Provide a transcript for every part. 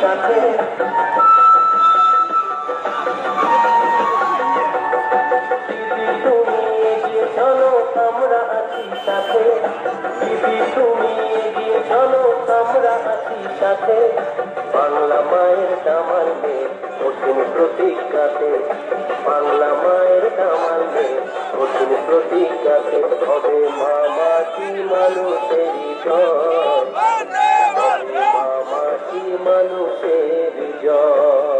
সাথে। তুমি তুমি বাংলা মায়ের কামাল মেয়ে কঠিন প্রতিজ্ঞাতে বাংলা মায়ের কামাল মেয়ে কঠিন প্রতিজ্ঞাতে হবে মামাটি মানুষেরই মামাটি মানুষের জয় হবে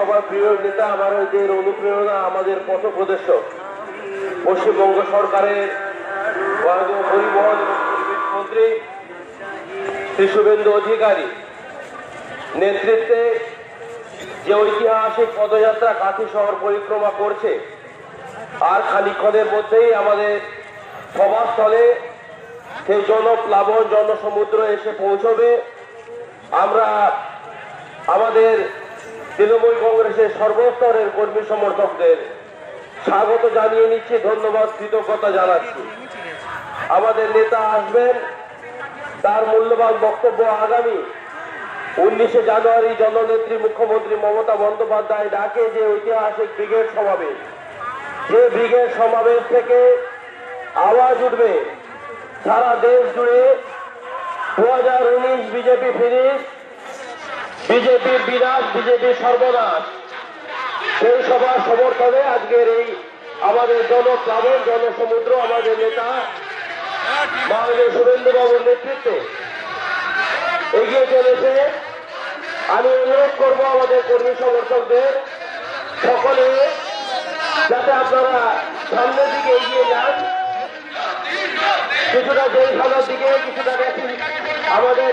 সবার প্রিয় নেতা আমাদের অনুপ্রেরণা, আমাদের পথ প্রদর্শক পশ্চিমবঙ্গ সরকারের মাননীয় পরিবহন মন্ত্রী শ্রী শুভেন্দু অধিকারী নেতৃত্বে যে ঐতিহাসিক পদযাত্রা কাঁথি শহর পরিক্রমা করছে, আর খানিক্ষণের মধ্যেই আমাদের সভাস্থলে সেই জনপ্লাবন জনসমুদ্র এসে পৌঁছবে। আমরা আমাদের তৃণমূল কংগ্রেসের সর্বস্তরের কর্মী সমর্থকদের স্বাগত জানিয়ে নিচ্ছি, ধন্যবাদ, কৃতজ্ঞতা জানাচ্ছি। আমাদের নেতা আসবেন, তার মূল্যবান বক্তব্য আগামী উনিশে জানুয়ারি জননেত্রী মুখ্যমন্ত্রী মমতা বন্দ্যোপাধ্যায় ডাকে যে ঐতিহাসিক ব্রিগেড সমাবেশ। যে ব্রিগেড সমাবেশ থেকে আওয়াজ উঠবে সারা দেশ জুড়ে। দু হাজার উনিশ বিজেপি ফিনিশ বিজেপির বিনাশ বিজেপির সর্বনাশ। সেই সবার সমর্থনে আজকের এই আমাদের জনপ্লাবন, জনসমুদ্র, আমাদের নেতা, মাননীয় শুভেন্দু বাবুর নেতৃত্বে এগিয়ে চলেছে। আমি অনুরোধ করব আমাদের কর্মী সমর্থকদের সকলে যাতে আপনারা সামনের দিকে এগিয়ে যান। কিছুটা জেলখানার দিকে, কিছুটা আমাদের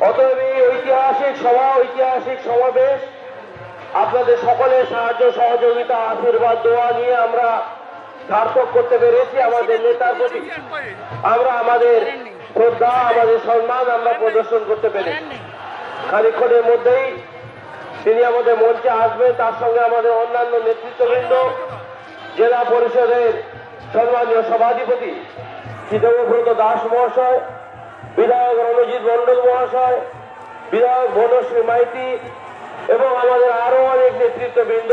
অতএব এই ঐতিহাসিক সভা, ঐতিহাসিক সমাবেশ, আপনাদের সকলের সাহায্য, সহযোগিতা, আশীর্বাদ, দোয়া নিয়ে আমরা সার্থক করতে পেরেছি আমাদের নেতার প্রতি। আমরা আমাদের শ্রদ্ধা, আমাদের সম্মান আমরা প্রদর্শন করতে পেরেছি। খানিক্ষণের মধ্যেই তিনি আমাদের মঞ্চে আসবেন, তার সঙ্গে আমাদের অন্যান্য নেতৃত্ববৃন্দ, জেলা পরিষদের সম্মানীয় সভাধিপতি শ্রী দেবব্রত দাস মহাশয় বিধায়ক রণজিৎ মন্ডল মহাশয়, বিধায়ক বনশ্রী মাইতি এবং আমাদের আরও অনেক নেতৃত্ববৃন্দ,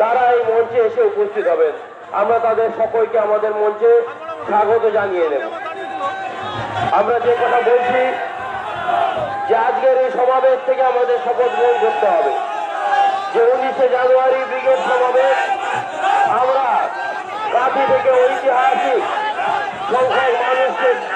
তারা এই মঞ্চে এসে উপস্থিত হবেন। আমরা তাদের সকলকে আমাদের মঞ্চে স্বাগত জানিয়ে নেব। আমরা যে কথা বলছি, যে আজকের এই সমাবেশ থেকে আমাদের শপথ গ্রহণ করতে হবে। যে উনিশে জানুয়ারি ব্রিগেড সমাবেশ, আমরা কাঁথি থেকে ঐতিহাসিক সংখ্যক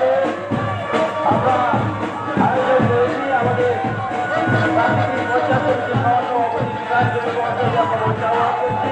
সম্মান রক্ষাতে আমরা আয়োজন করেছি আমাদের প্রাকৃতিক পঞ্চায়েতের যে সহসভাপতি বিকাশ জমি পঞ্চায়েত আমরা পরিচালনা করছি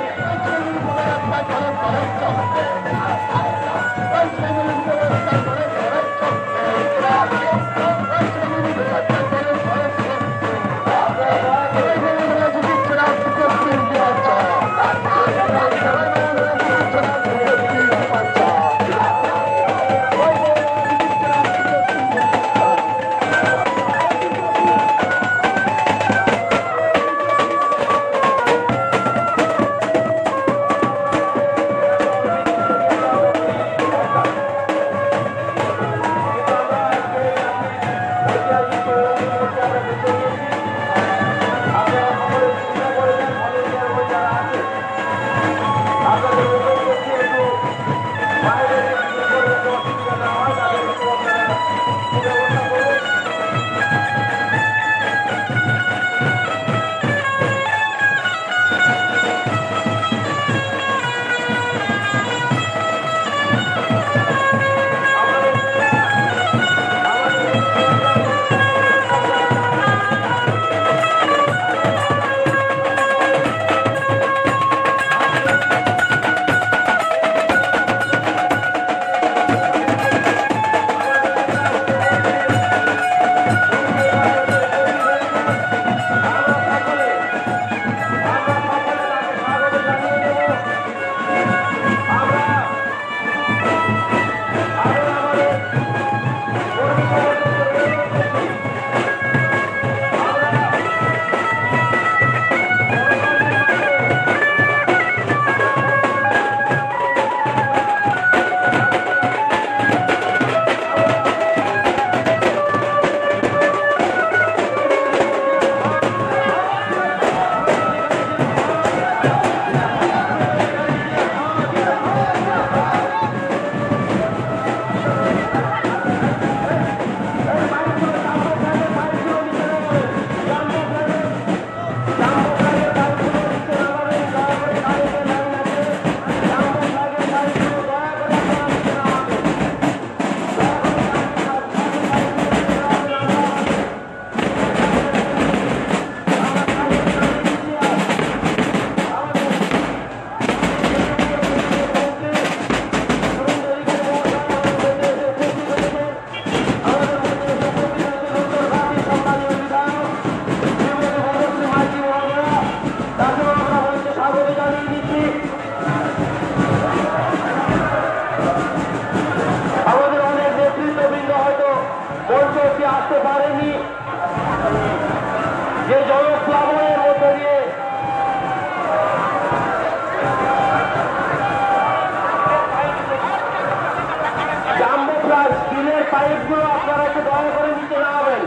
পাইপগুলো আপনারা একটু দয়া করে নিচে নামাবেন।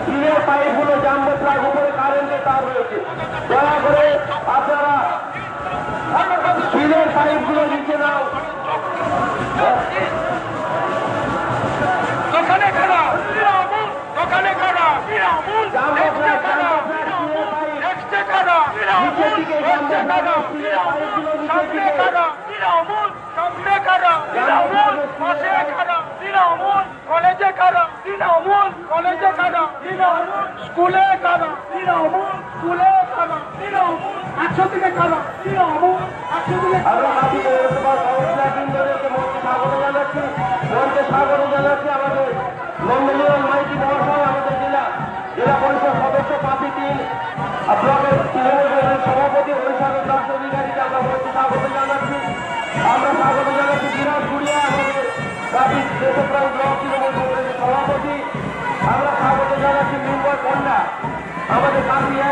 স্টিলের পাইপগুলো জাম্বো প্লাস উপরে কারেন্টের তার রয়েছে দয়া করে আপনারা স্টিলের পাইপগুলো নিচে নাও। দোকানে খারাপ দোকানে খারাপ জাম্বো প্লাস জাম্বো প্লাস স্টিলের পাইপ। নিচের দিকে জাম্বো এক্সট্রা স্টিলের পাইপগুলো নিচের সামনে দিকে খারাপ আমুল সামনে খারাপ আমুল পাশে খারাপ আমুল কলেজে খারাপ আমুল কলেজে খারাপ আমুল স্কুলে খারাপ আমুল স্কুলে খারাপ আমুল একশো থেকে খারাপ আমুল একশো থেকে আমরা হাতি পৌরসভার কাউন্সিলর বৃন্দদেরকে মঞ্চে স্বাগত জানাচ্ছি মঞ্চে স্বাগত জানাচ্ছি আমাদের। নন্দনীয় মাইতি মহাশয় আমাদের জেলা। জেলা পরিষদ সদস্য পাতি তিন ব্লকের তৃণমূল সভাপতি হরিসাগর দাস অধিকারীকে আমরা স্বাগত জানাচ্ছি। আমরা স্বাগত জানাচ্ছি বিরাট গুড়িয়া আমাদের রাবি দেশপ্রাণ ব্লক তৃণমূল কংগ্রেসের সভাপতি। আমরা স্বাগত জানাচ্ছি কাপিয়া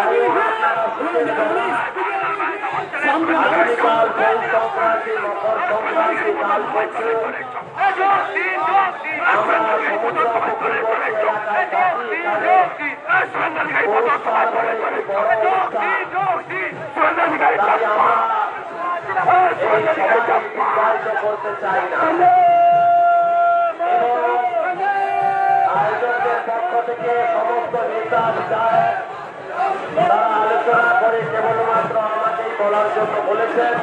আগামীকাল পৌষ সংক্রান্তি মকর সংক্রান্তি কাল আমরা সমস্ত নেতা তারা আলোচনা করে কেবলমাত্র আমাকেই বলার জন্য বলেছেন।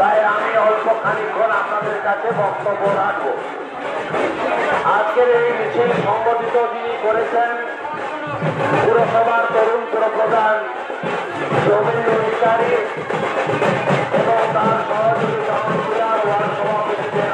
তাই আমি অল্প খানিক্ষণ আপনাদের কাছে বক্তব্য রাখব। আজকের এই মিছিল সংগঠিত যিনি করেছেন পুরসভার তরুণ প্রধান সৌমেন্দ্র অধিকারী এবং তার সহযোগী সভাপতিদের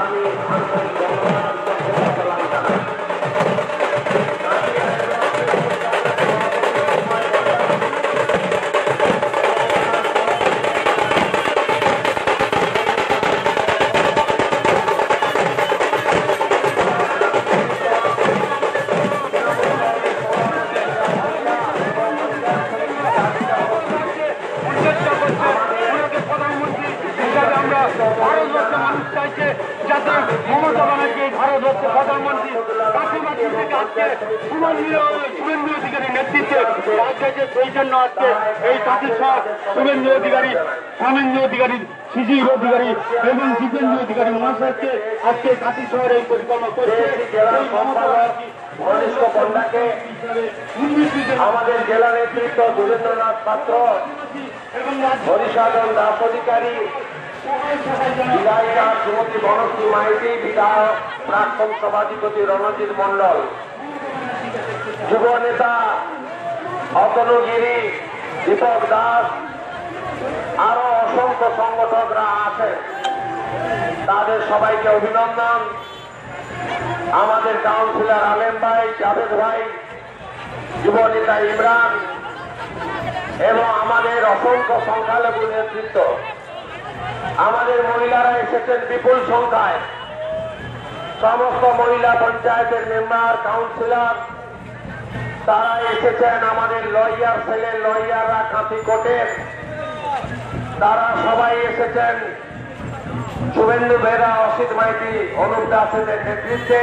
শুভেন্দু অধিকারী সমেন্দু অধিকারী শিশির অধিকারী এবং জিতেন্দ্র অধিকারী মহাশয়কে আজকে কাতি শহরে এই পরিকল্পনা করছে। আমাদের জেলা নেতৃত্ব যোগেন্দ্রনাথ পাত্র হরিসাধন দাস অধিকারী বিধায়িকা শ্রীমতী বনশ্রী মাইতি বিধায়ক প্রাক্তন সভাধিপতি রণজিৎ মণ্ডল যুব নেতা অতনু গিরি দীপক দাস আরও অসংখ্য সংগঠকরা আছে। তাদের সবাইকে অভিনন্দন। আমাদের কাউন্সিলর আলেম ভাই, জাভেদ ভাই যুব নেতা ইমরান এবং আমাদের অসংখ্য সংখ্যালঘু নেতৃত্ব। আমাদের মহিলারা এসেছেন বিপুল সংখ্যায়। সমস্ত মহিলা পঞ্চায়েতের মেম্বার, কাউন্সিলর তারা এসেছেন আমাদের লয়ার ছেলে, লয়াররা কাঁথি কোটের তারা সবাই এসেছেন। শুভেন্দু বেরা, অসিত মাইতি, অনুপ দাসের নেতৃত্বে,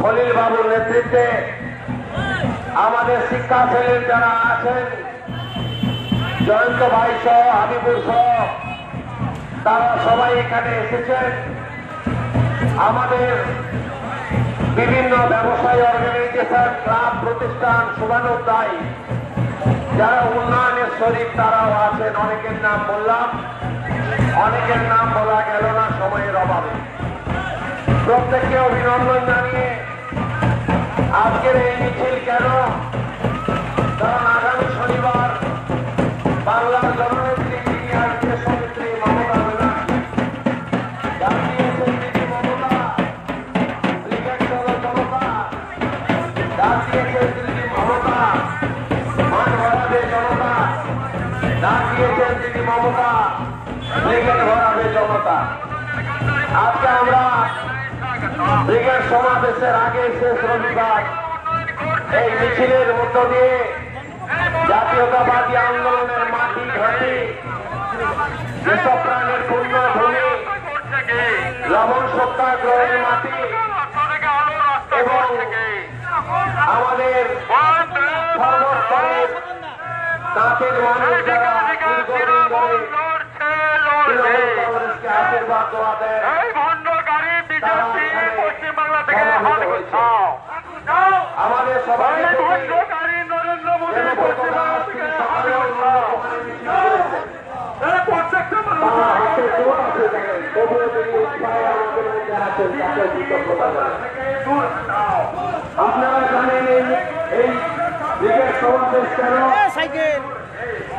খলিল বাবুর নেতৃত্বে। আমাদের শিক্ষা ছেলের যারা আছেন, জয়ন্ত ভাই সহ হাবিবুর সহ, তারা সবাই এখানে এসেছেন। আমাদের বিভিন্ন ব্যবসায়ী অর্গানাইজেশন ক্লাব প্রতিষ্ঠান শুভানুদ্দায়ী যারা উন্নয়নের শরীর তারাও আছেন, অনেকের নাম বললাম, অনেকের নাম বলা গেল না, সময়ের অভাবে। প্রত্যেককে অভিনন্দন জানিয়ে আজকের এই মিছিল কেন ক্রিকেট ভরাবে জনতা আজকে আমরা ব্রিগেড সমাবেশের আগে শেষ রবিবার এই মিছিলের মধ্য দিয়ে জাতীয়তাবাদী আন্দোলনের মাটি ঘাটি, যেসব প্রাণের পূর্ণ ভূমি লবণ সত্যাগ্রহের মাটি এবং আমাদের সর্বস্তরের কাঁচের মানুষ যারা দীর্ঘদিন ধরে দেয় এই ভণ্ডকারী বিজেপি পশ্চিমবাংলা থেকে হাত গুছাও। আমাদের সবাই ভণ্ডকারী নরেন্দ্র মোদী পশ্চিমবাংলা থেকে হাত গুছাও। প্রত্যেকটা আপনারা জানেন এই- সমাবেশ কেন?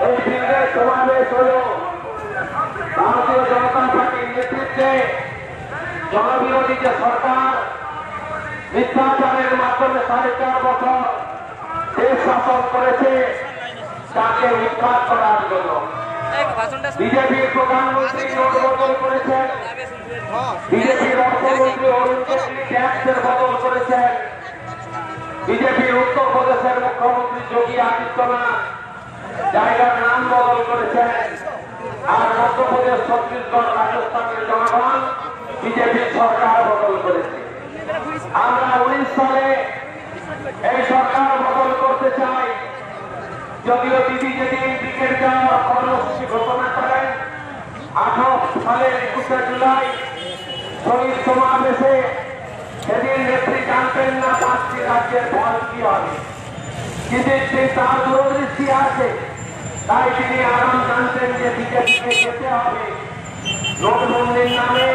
এই সমাবেশ হল ভারতীয় জনতা পার্টির নেতৃত্বে জনবিরোধী যে সরকার মিথ্যাচারের মাধ্যমে সাড়ে চার বছর দেশ শাসন করেছে, তাকে উৎখাত করার জন্য। বিজেপির প্রধানমন্ত্রী নোট বদল করেছেন, বিজেপির অর্থমন্ত্রী অরুণ জেটলি মুখ্যমন্ত্রী যোগী আদিত্যনাথ জায়গার নাম বদল করেছেন। আর মধ্যপ্রদেশ ছত্তিশগড়, রাজস্থানের জনগণ বিজেপির সরকার বদল করেছে। আমরা উনিশ সালে এই সরকার বদল করতে চাই। যদিও দিদি যেদিন ক্রিকেট যাওয়ার কর্মসূচি ঘোষণা করেন, আঠারো সালের একুশে জুলাই শহীদ সমাবেশে সেদিন পাঁচটি রাজ্যের ফল কি হবে। কিন্তু তার দূরদৃষ্টি আছে তাই তিনি আরাম জানতেন যে বিজেপিকে যেতে হবে। নোটবন্দির নামে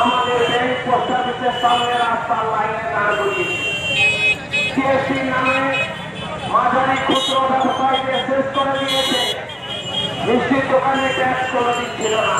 আমাদের ব্যাংক পোস্ট অফিসের সামনে রাস্তার লাইনে দাঁড় করিয়েছে জিএসটির নামে মাঝারি খুচরো ব্যবসায়ীকে শেষ করে দিয়েছে। মিষ্টির দোকানে ট্যাক্স করে দিচ্ছিল না।